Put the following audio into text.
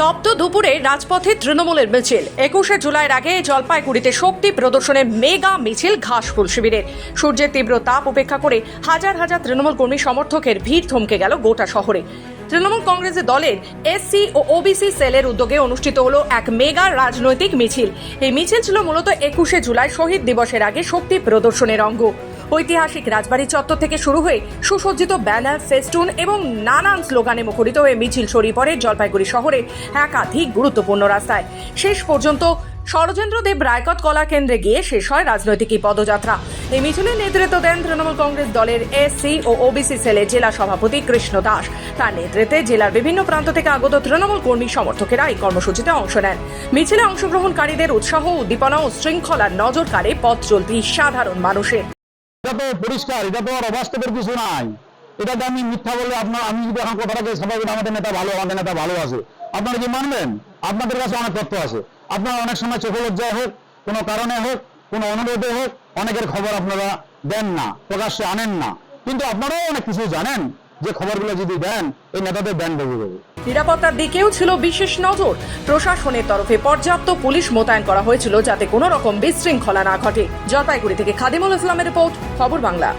তপ্ত দুপুরে রাজপথে তৃণমূলের মিছিল। একুশে জুলাইয়ের আগে জলপাইগুড়িতে শক্তি প্রদর্শনের মেগা মিছিল ঘাসফুল শিবিরের। সূর্যের তীব্র তাপ উপেক্ষা করে হাজার হাজার তৃণমূল কর্মী সমর্থকের ভিড় থমকে গেল গোটা শহরে। তৃণমূল কংগ্রেসের দলের এসসি ও ওবিসি সেলের উদ্যোগে অনুষ্ঠিত হলো এক মেগা রাজনৈতিক মিছিল। এই মিছিল ছিল মূলত একুশে জুলাই শহীদ দিবসের আগে শক্তি প্রদর্শনের অঙ্গ। ঐতিহাসিক রাজবাড়ি চত্বর থেকে শুরু হয়ে সুসজ্জিত ব্যানার, ফেস্টুন এবং নানান স্লোগানে মুখরিত হয়ে মিছিল ছড়িয়ে পড়ে জলপাইগুড়ি শহরে একাধিক গুরুত্বপূর্ণ রাস্তায়। শেষ পর্যন্ত ষড়যন্ত্র দেব রায়কট কলা কেন্দ্রে গিয়ে শেষ হয় রাজনৈতিক এই পদযাত্রা। এই মিছিলে নেতৃত্ব দেন তৃণমূল কংগ্রেস দলের এসসি ও ওবিসি সেলের জেলা সভাপতি কৃষ্ণ দাস। তার নেতৃত্বে জেলার বিভিন্ন প্রান্ত থেকে আগত তৃণমূল কর্মী সমর্থকেরা এই কর্মসূচিতে অংশ নেন। মিছিলে অংশগ্রহণকারীদের উৎসাহ, উদ্দীপনা ও শৃঙ্খলার নজর কাড়ে পথ চলতি সাধারণ মানুষের। এটা তো পরিষ্কার এটা তো আর অবাস্তবের কিছু নাই। এটাতে আমি মিথ্যা বলে আপনার, আমি যদি এখন কথাটাকে সবাই আমাদের নেতা ভালো, আমাদের নেতা ভালো আছে। আপনারা কি মানবেন? আপনাদের কাছে অনেক তথ্য আছে। আপনারা অনেক সময় চোখে লজ্জায় হোক, কোনো কারণে হোক, কোনো অনুরোধে হোক, অনেকের খবর আপনারা দেন না, প্রকাশ্যে আনেন না। কিন্তু আপনারাও অনেক কিছু জানেন যে খবরগুলো যদি দেন, এই নেতাদের ব্যান বেজে দেবে নিরাপত্তার দিকেও ছিল বিশেষ নজর। প্রশাসনের তরফে পর্যাপ্ত পুলিশ মোতায়েন করা হয়েছিল যাতে কোনো রকম বিশৃঙ্খলা না ঘটে। জলপাইগুড়ি থেকে খাদিমুল ইসলামের রিপোর্ট, খবর বাংলা।